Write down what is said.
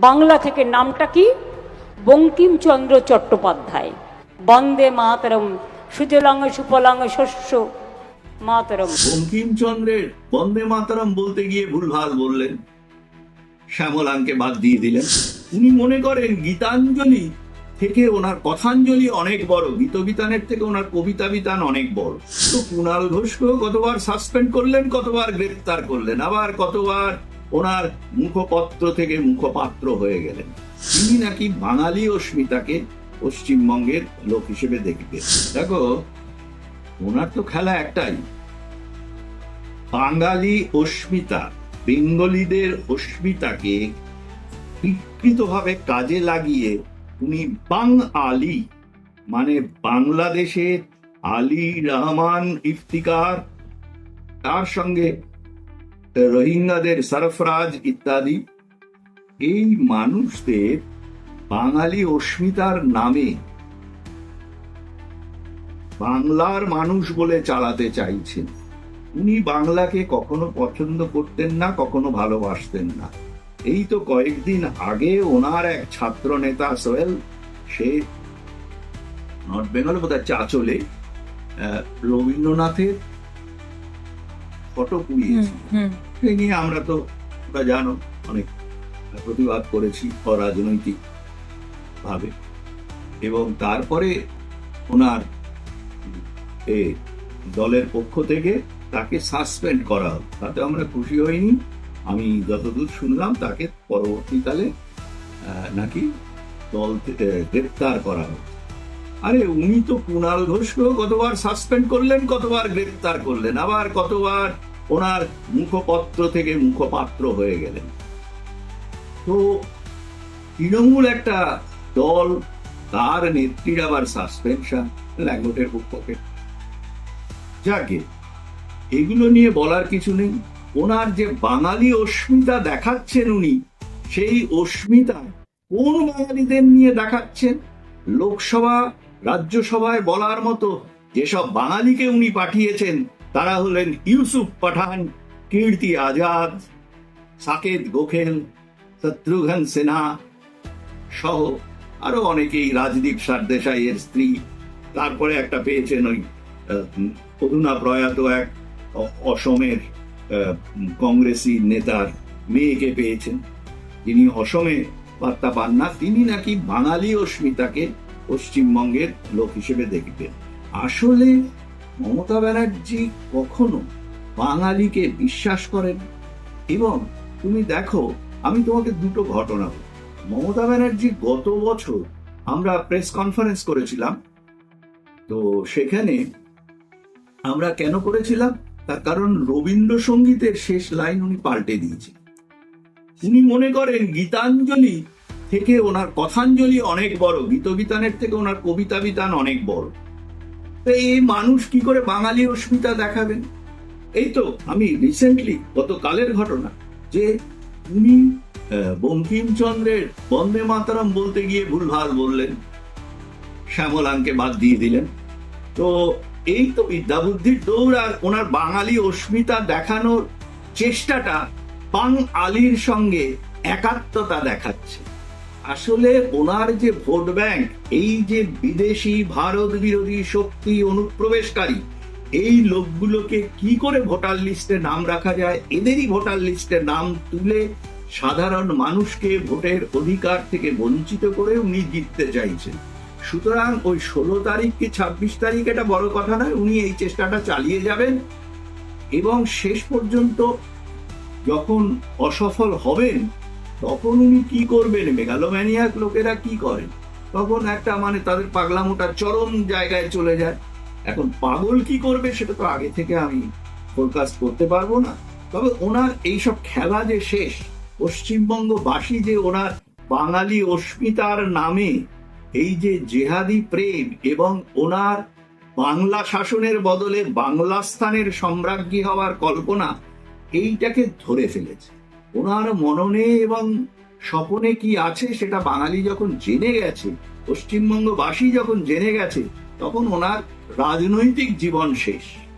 বাংলা থেকে নামটা কি? বঙ্কিমচন্দ্র চট্টোপাধ্যায়। বন্দে মাতরম, সুজলাং সুফলাং শস্য, মাতরম। বঙ্কিমচন্দ্রের বন্দে মাতরম বলতে গিয়ে ভুলভাল বললেন। শ্যামলাংকে বাদ দিয়ে দিলেন। উনি মনে করেন গীতাঞ্জলি থেকে ওনার কথাঞ্জলি অনেক বড়। গীতবিতানের থেকে ওনার কবিতা বিতান অনেক বড়। তো কুণাল ঘোষকেও কতবার সাসপেন্ড করলেন, কতবার গ্রেপ্তার করলেন, আবার কতবার ওনার মুখপত্র থেকে মুখপাত্র হয়ে গেলেন। তিনি নাকি বাঙালি অস্মিতাকে পশ্চিমবঙ্গের লোক হিসেবে দেখবেন দেখো, ওনার তো খেলা একটাই। বাঙালি অস্মিতা বেঙ্গলিদের অস্মিতাকে বিকৃতভাবে কাজে লাগিয়ে উনি বাং আলী মানে বাংলাদেশের আলী রহমান ইফতিকার, তার সঙ্গে রোহিঙ্গাদের সরফরাজ ইত্যাদি, এই মানুষদের বাঙালি অস্মিতার নামে বাংলার মানুষ বলে চালাতে চাইছেন। উনি বাংলাকে কখনো পছন্দ করতেন না, কখনো ভালোবাসতেন না। এই তো কয়েকদিন আগে ওনার এক ছাত্র নেতা সোহেল, সে নর্থ বেঙ্গল বোধহয় চাচলে রবীন্দ্রনাথের ফটো পুড়িয়েছে। সেই নিয়ে আমরা তো তোমরা জানো অনেক প্রতিবাদ করেছি অরাজনৈতিক ভাবে। এবং তারপরে ওনার এ দলের পক্ষ থেকে তাকে সাসপেন্ড করা হলো। তাতে আমরা খুশি হইনি। আমি যতদূর শুনলাম তাকে পরবর্তীকালে নাকি দল থেকে গ্রেপ্তার করা হলো। আরে, উনি তো কুণাল ঘোষকেও কতবার সাসপেন্ড করলেন, কতবার গ্রেপ্তার করলেন, আবার কতবার ওনার মুখপত্র থেকে মুখপাত্র হয়ে গেলেন। তো তৃণমূল একটা দল, তার নেত্রীর আবার সাসপেনশন ল্যাঙ্গটের পক্ষে যাকে, এগুলো নিয়ে বলার কিছু নেই। ওনার যে বাঙালি অস্মিতা দেখাচ্ছেন উনি, সেই অস্মিতা কোন বাঙালিদের নিয়ে দেখাচ্ছেন? লোকসভা রাজ্যসভায় বলার মতো যেসব বাঙালিকে উনি পাঠিয়েছেন, তারা হলেন ইউসুফ পাঠান, কীর্তি আজাদ, সাকেত গোখেল, শত্রুঘ্ন সিনহা সহ আরও অনেকেই রাজদীপ সারদেশাইয়ের স্ত্রী। তারপরে একটা পেয়েছেন ওই অধুনা প্রয়াত এক অসমের কংগ্রেসি নেতার মেয়েকে পেয়েছেন। যিনি অসমে বার্তা পান না, তিনি নাকি বাঙালি অস্মিতাকে পশ্চিমবঙ্গের লোক হিসেবে দেখবেন আসলে মমতা ব্যানার্জি কখনো বাঙালিকে বিশ্বাস করেন এবং তুমি দেখো, আমি তোমাকে দুটো ঘটনা। মমতা ব্যানার্জি গত বছর আমরা প্রেস কনফারেন্স করেছিলাম। তো সেখানে আমরা কেন করেছিলাম? তার কারণ রবীন্দ্রসঙ্গীতের শেষ লাইন উনি পাল্টে দিয়েছে উনি মনে করেন গীতাঞ্জলি থেকে ওনার কথাঞ্জলি অনেক বড় গীতবিতানের থেকে ওনার কবিতা বিতান অনেক বড়। তো এই মানুষ কি করে বাঙালি অস্মিতা দেখাবেন? এই তো আমি রিসেন্টলি গতকালের ঘটনা, যে উনি বঙ্কিমচন্দ্রের বন্দে মাতারাম বলতে গিয়ে ভুলভাল বললেন শ্যামলাংকে বাদ দিয়ে দিলেন। তো এই তো বিদ্যা বুদ্ধির দৌড় আর ওনার বাঙালি অস্মিতা দেখানোর চেষ্টাটা পাং আলীর সঙ্গে একাত্মতা দেখাচ্ছে। আসলে ওনার যে ভোট ব্যাংক, এই যে বিদেশি ভারত বিরোধী শক্তি অনুপ্রবেশকারী, এই লোকগুলোকে কি করে ভোটার লিস্টে নাম রাখা যায়? এদেরই ভোটার লিস্টে নাম তুলে সাধারণ মানুষকে ভোটের অধিকার থেকে বঞ্চিত করে উনি জিততে চাইছেন। সুতরাং ওই ষোলো তারিখ কি ছাব্বিশ তারিখ এটা বড় কথা নয়, উনি এই চেষ্টাটা চালিয়ে যাবেন এবং শেষ পর্যন্ত যখন অসফল হবেন তখন উনি কি করবেন? মেগালোম্যানিয়াক লোকেরা কি করেন তখন একটা মানে তাদের পাগলামোটা চরম জায়গায় চলে যায়। এখন পাগল কি করবে সেটা তো আগে থেকে আমি ফোরকাস্ট করতে পারব না। তবে ওনার এইসব খেলা যে শেষ, পশ্চিমবঙ্গবাসী যে ওনার বাঙালি অস্মিতার নামে এই যে জেহাদি প্রেম এবং ওনার বাংলা শাসনের বদলে বাংলাস্থানের সম্রাজ্ঞী হওয়ার কল্পনা, এইটাকে ধরে ফেলেছে। ওনার মননে এবং স্বপনে কি আছে সেটা বাঙালি যখন জেনে গেছে, পশ্চিমবঙ্গবাসী যখন জেনে গেছে, তখন ওনার রাজনৈতিক জীবন শেষ।